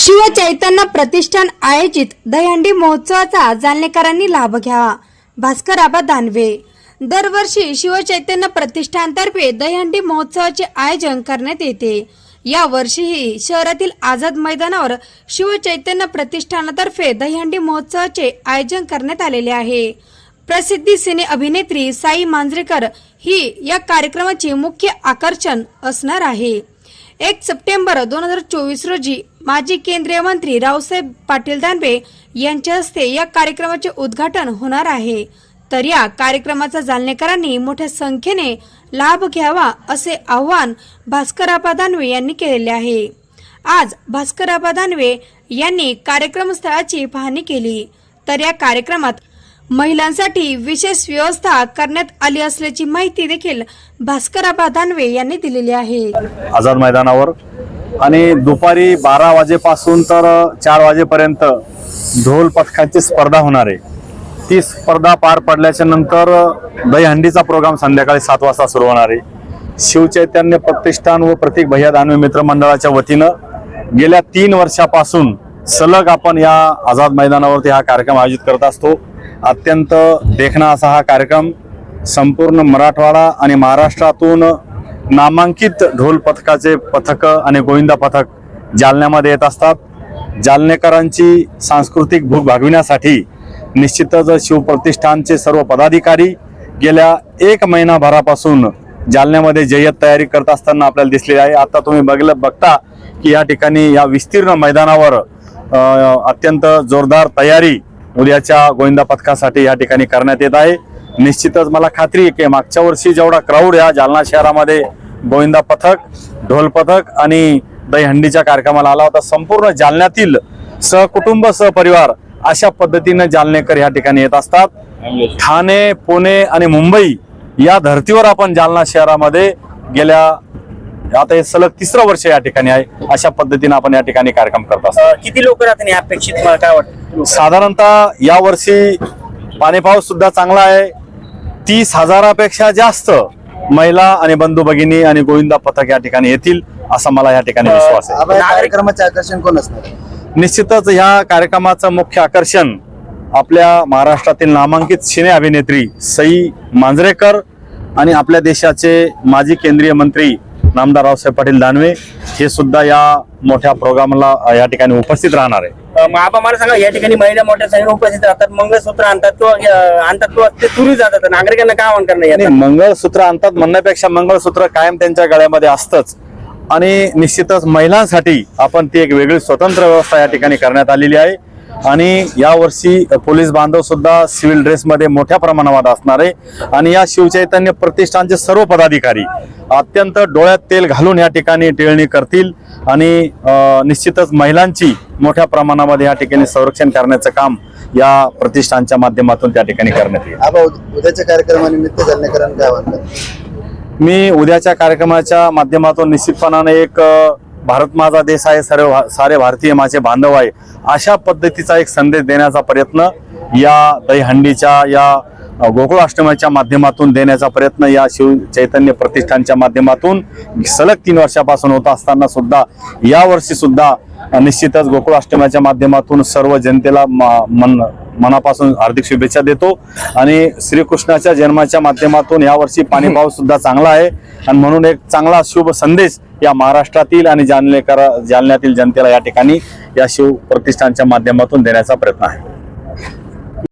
शिवचैतन्य प्रतिष्ठान आयोजित दहीहंडी महोत्सवाचा जालनेकरांनी लाभ घ्यावा. भास्कर आबा दानवे. दरवर्षी शिवचैतन्य प्रतिष्ठानतर्फे दहीहंडी महोत्सवाचे आयोजन करण्यात येते. या वर्षीही शहरातील आझाद मैदानावर शिवचैतन्य प्रतिष्ठानातर्फे दहीहंडी महोत्सवाचे आयोजन करण्यात आलेले आहे. प्रसिद्धी सिने अभिनेत्री साई मांजरेकर ही या कार्यक्रमाचे मुख्य आकर्षण असणार आहे. एक सप्टेंबर दोन हजार चोवीस रोजी माजी केंद्रीय मंत्री रावसाहेब पाटील दानवे यांच्या हस्ते या कार्यक्रमाचे उद्घाटन होणार आहे. तर या कार्यक्रमाचा जालनेकरांनी मोठ्या संख्येने लाभ घ्यावा असे आवाहन भास्कराबा दानवे यांनी केलेले आहे. आज भास्कराबा दानवे यांनी कार्यक्रमस्थळाची पाहणी केली. तर या कार्यक्रमात महिलांसाठी विशेष व्यवस्था करण्यात आली असल्याची माहिती देखील भास्कराबा दानवे यांनी दिलेली आहे. आझाद मैदानावर. आणि दुपारी बारा वाजेपासून तर चार वाजेपर्यंत ढोल पथकांची स्पर्धा होणार आहे. ती स्पर्धा पार पडल्याच्या नंतर दहीहंडीचा प्रोग्राम संध्याकाळी सात वाजता सुरू होणार आहे. शिवचैतन्य प्रतिष्ठान व प्रतीक भैया दानवे मित्र मंडळाच्या वतीनं गेल्या तीन वर्षापासून सलग आपण या आझाद मैदानावरती हा कार्यक्रम आयोजित करत असतो. अत्यंत देखणा असा हा कार्यक्रम संपूर्ण मराठवाडा आणि महाराष्ट्रातून नामांकित ढोल पथकाचे पथक आणि गोविंदा पथक जालन्यामध्ये येत असतात. जालनेकरांची सांस्कृतिक भूक भागविण्यासाठी निश्चितच शिवप्रतिष्ठानचे सर्व पदाधिकारी गेल्या एक महिनाभरापासून जालन्यामध्ये जय्यत तयारी करत असताना आपल्याला दिसलेली आहे. आता तुम्ही बघलं बघता की या ठिकाणी या विस्तीर्ण मैदानावर अत्यंत जोरदार तयारी उद्याच्या गोविंदा पथकासाठी या ठिकाणी करण्यात येत आहे. निश्चितच मला खात्री आहे की मागच्या वर्षी जेवढा क्राऊड या जालना शहरामध्ये गोविंदा पथक ढोल पथक आणि दहीहंडीच्या कार्यक्रमाला आला होता संपूर्ण जालन्यातील सहकुटुंब सहपरिवार अशा पद्धतीनं जालनेकर या ठिकाणी येत असतात. ठाणे पुणे आणि मुंबई या धर्तीवर आपण जालना शहरामध्ये गेल्या आता हे सलग तिसरं वर्ष या ठिकाणी आहे. अशा पद्धतीने आपण या ठिकाणी कार्यक्रम करत असतो. किती लोक राहतात आणि अपेक्षित मला काय वाटतं? साधारणतः या वर्षी पाणी पाऊस सुद्धा चांगला आहे. तीस हजारापेक्षा जास्त महिला आणि बंधू भगिनी आणि गोविंदा पथक या ठिकाणी येतील असा मला या ठिकाणी विश्वास आहे. कार्यक्रमाचे आकर्षण कोण असणार निश्चितच ह्या कार्यक्रमाचं मुख्य आकर्षण आपल्या महाराष्ट्रातील नामांकित सिने अभिनेत्री सई मांजरेकर आणि आपल्या देशाचे माजी केंद्रीय मंत्री नामदार रावसाहेब पाटील दानवे हे सुद्धा या मोठ्या प्रोग्रामला या ठिकाणी उपस्थित राहणार आहे. मला सांगा या ठिकाणी महिला मोठ्या संख्येने उपस्थित राहतात. मंगळसूत्र आणतात किंवा आणतात किंवा ते चुरी जातात नागरिकांना काय आव्हान करणार? मंगळसूत्र आणतात म्हणण्यापेक्षा मंगळसूत्र कायम त्यांच्या गळ्यामध्ये असतंच. आणि निश्चितच महिलांसाठी आपण ती एक वेगळी स्वतंत्र व्यवस्था या ठिकाणी करण्यात आलेली आहे. आणि यावर्षी पोलीस बांधव सुद्धा सिव्हिल ड्रेसमध्ये मोठ्या प्रमाणावर असणार आहे. आणि या शिवचैतन्य प्रतिष्ठानचे सर्व पदाधिकारी अत्यंत डोळ्यात तेल घालून या ठिकाणी टिळणी करतील. आणि निश्चितच महिलांची मोठ्या प्रमाणामध्ये या ठिकाणी संरक्षण करण्याचं काम या प्रतिष्ठानच्या माध्यमातून त्या ठिकाणी करण्यात येईल. उद्याच्या कार्यक्रमानिमित्त मी उद्याच्या कार्यक्रमाच्या माध्यमातून निश्चितपणाने एक भारत माझा देश आहे सर्व भा- सारे भारतीय माझे बांधव आहे अशा पद्धतीचा एक संदेश देण्याचा प्रयत्न या दहीहंडीच्या या गोकुळाष्टमीच्या माध्यमातून देण्याचा प्रयत्न या शिव चैतन्य प्रतिष्ठानच्या माध्यमातून सलग तीन वर्षापासून होत असताना सुद्धा या वर्षी सुद्धा निश्चितच गोकुळाष्टमीच्या माध्यमातून सर्व जनतेला म- मन मनापासून हार्दिक शुभेच्छा देतो. आणि श्रीकृष्णाच्या जन्माच्या माध्यमातून यावर्षी पाणी पाऊस सुद्धा चांगला आहे. आणि म्हणून एक चांगला शुभ संदेश या महाराष्ट्रातील आणि जालनेकर जालन्यातील जनतेला या ठिकाणी या शिव प्रतिष्ठानच्या माध्यमातून देण्याचा प्रयत्न आहे.